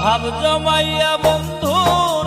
ভাব জমাইয়া বন্ধুর